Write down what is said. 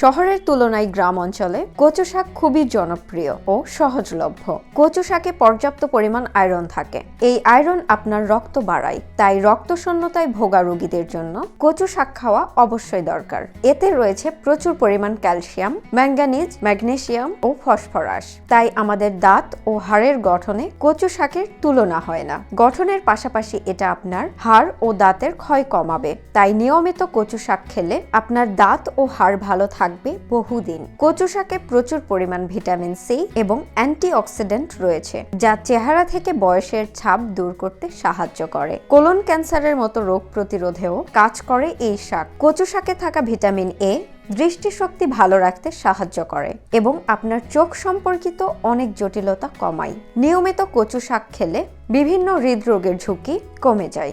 শহরের তুলনায় গ্রাম অঞ্চলে কচু শাক খুবই জনপ্রিয় ও সহজলভ্য। কচু শাকে পর্যাপ্ত পরিমাণ আয়রন থাকে। এই আয়রন আপনার রক্ত বাড়ায়। তাই রক্ত শূন্যতায় ভোগা রোগীদের জন্য কচু শাক খাওয়া অবশ্যই দরকার। এতে রয়েছে প্রচুর পরিমাণ ক্যালসিয়াম, ম্যাঙ্গানিজ, ম্যাগনেসিয়াম ও ফসফরাস। তাই আমাদের দাঁত ও হাড়ের গঠনে কচু শাকের তুলনা হয় না। গঠনের পাশাপাশি এটা আপনার হাড় ও দাঁতের ক্ষয় কমাবে। তাই নিয়মিত কচু শাক খেলে আপনার দাঁত ও হাড় ভালো থাকবে বহুদিন। কচু শাকে প্রচুর পরিমাণ ভিটামিন সি এবং অ্যান্টিঅক্সিডেন্ট রয়েছে, যা চেহারা থেকে বয়সের ছাপ দূর করতে সাহায্য করে। কোলন ক্যান্সারের মতো রোগ প্রতিরোধেও কাজ করে এই শাক। কচু শাকে থাকা ভিটামিন এ দৃষ্টিশক্তি ভালো রাখতে সাহায্য করে এবং আপনার চোখ সম্পর্কিত অনেক জটিলতা কমায়। নিয়মিত কচু শাক খেলে বিভিন্ন হৃদরোগের ঝুঁকি কমে যায়।